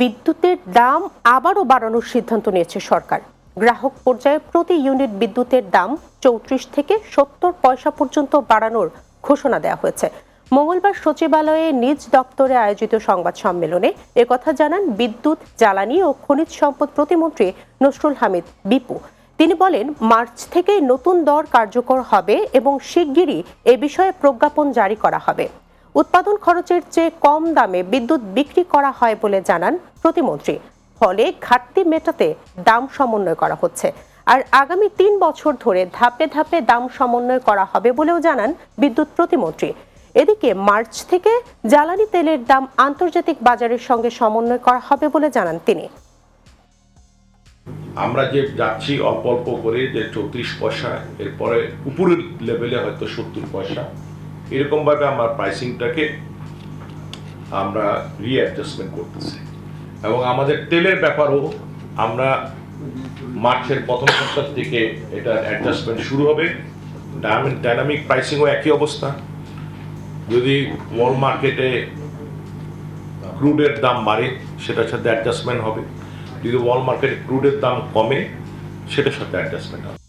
বিদ্যুতের দাম আবারও বাড়ানোর সিদ্ধান্ত নিয়েছে সরকার। গ্রাহক পর্যায়ে প্রতি ইউনিট বিদ্যুতের দাম চৌত্রিশ থেকে সত্তর পয়সা পর্যন্ত বাড়ানোর ঘোষণা দেওয়া হয়েছে। মঙ্গলবার সচিবালয়ে নিজ দপ্তরে আয়োজিত সংবাদ সম্মেলনে একথা জানান বিদ্যুৎ, জ্বালানি ও খনিজ সম্পদ প্রতিমন্ত্রী নসরুল হামিদ বিপু। তিনি বলেন, মার্চ থেকে নতুন দর কার্যকর হবে এবং শিগগিরই এ বিষয়ে প্রজ্ঞাপন জারি করা হবে। উৎপাদন খরচের চেয়ে কম দামে বিদ্যুৎ বিক্রি করা হয় বলে জানান প্রতিমন্ত্রী। ফলে ঘাটতি মেটাতে দাম সমন্বয় করা হচ্ছে। আর আগামী তিন বছর ধরে ধাপে ধাপে দাম সমন্বয় করা হবে বলেও জানান বিদ্যুৎ প্রতিমন্ত্রী। এদিকে মার্চ থেকে জ্বালানি তেলের দাম আন্তর্জাতিক বাজারের সঙ্গে সমন্বয় করা হবে বলে জানান তিনি। আমরা যে যাচ্ছি অল্প অল্প করে যে চৌত্রিশ পয়সা, এরপরে উপরের লেভেলে হয়তো সত্তর পয়সা। এরকমভাবে আমার প্রাইসিংটাকে আমরা রিঅ্যাডজাস্টমেন্ট করতেছি। এবং আমাদের তেলের ব্যাপারও আমরা মার্চের প্রথম সপ্তাহ থেকে এটা অ্যাডজাস্টমেন্ট শুরু হবে। ডায়নামিক প্রাইসিংও একই অবস্থা। যদি ওয়ার্ল্ড মার্কেটে ক্রুডের দাম বাড়ে, সেটার সাথে অ্যাডজাস্টমেন্ট হবে। যদি ওয়ার্ল্ড মার্কেটে ক্রুডের দাম কমে, সেটার সাথে অ্যাডজাস্টমেন্ট হবে।